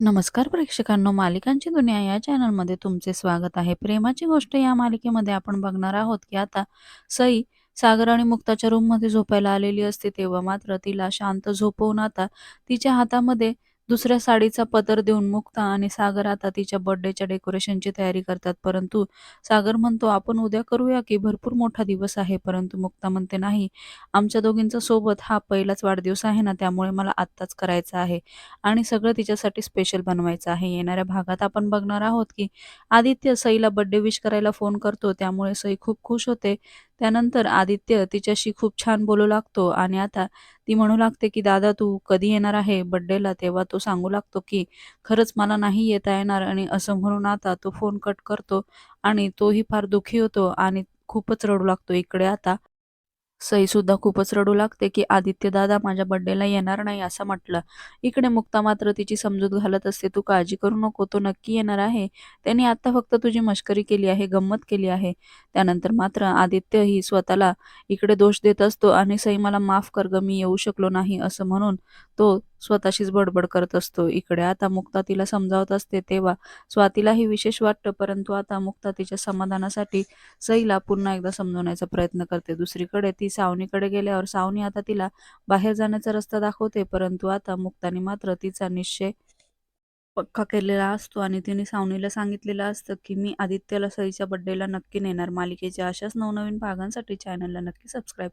नमस्कार प्रेक्षकांनो, मालिकांची दुनिया या चॅनलमध्ये तुमचे स्वागत आहे. प्रेमाची गोष्ट या मालिकेमध्ये आपण बघणार आहोत, की आता सई सागर आणि मुक्ताच्या रूममध्ये झोपायला आलेली असते. तेव्हा मात्र तिला शांत झोपवून आता तिच्या हातामध्ये दुसऱ्या साडीचा पदर देऊन मुक्ता आणि सागर आता तिच्या बर्थडेच्या डेकोरेशनची तयारी करतात. परंतु सागर म्हणतो, "आपण उद्या करूया की भरपूर मोठा दिवस आहे." परंतु मुक्ता म्हणते, "नाही, आमच्या दोघींचा सोबत हा पहिलाच वाढदिवस आहे ना, त्यामुळे मला आत्ताच करायचा आहे आणि सगळं तिच्यासाठी स्पेशल बनवायचं आहे." येणाऱ्या भागात आपण बघणार आहोत, की आदित्य सईला बर्थडे विश करायला फोन करतो. त्यामुळे सई खूप खुश होते. त्यानंतर आदित्य तिच्याशी खूप छान बोलू लागतो आणि आता ती म्हणू लागते, की "दादा तू कधी येणार आहे बड्डेला तेव्हा तो सांगू लागतो, की "खरंच मला नाही येता येणार" आणि असं म्हणून आता तो फोन कट करतो आणि तोही फार दुःखी होतो आणि खूपच रडू लागतो. इकडे आता सईसुद्धा खूपच रडू लागते, की आदित्यदादा माझ्या बड्डेला येणार नाही" असं म्हटलं. इकडे मुक्ता मात्र तिची समजूत घालत असते, "तू काळजी करू नको, तो नक्की येणार आहे. त्याने आता फक्त तुझी मश्करी केली आहे, गंमत केली आहे." त्यानंतर मात्र आदित्यही स्वतःला इकडे दोष देत असतो आणि "सई मला माफ कर ग मी येऊ शकलो नाही" असं म्हणून तो स्वतःशीच बडबड करत असतो. इकडे आता मुक्ता तिला समजावत असते, तेव्हा स्वातीलाही विशेष वाटतं. परंतु आता मुक्ता तिच्या समाधानासाठी सईला पुन्हा एकदा समजवण्याचा प्रयत्न करते. दुसरीकडे ती सावनीकडे गेल्यावर सावनी आता तिला बाहेर जाण्याचा रस्ता दाखवते. परंतु आता मुक्ताने मात्र तिचा निश्चय पक्का केलेला असतो आणि तिने सावनीला सांगितलेलं असतं, की "मी आदित्यला सईच्या बड्डेला नक्की नेणार." मालिकेच्या अशाच नवनवीन भागांसाठी चॅनलला नक्की सबस्क्राईब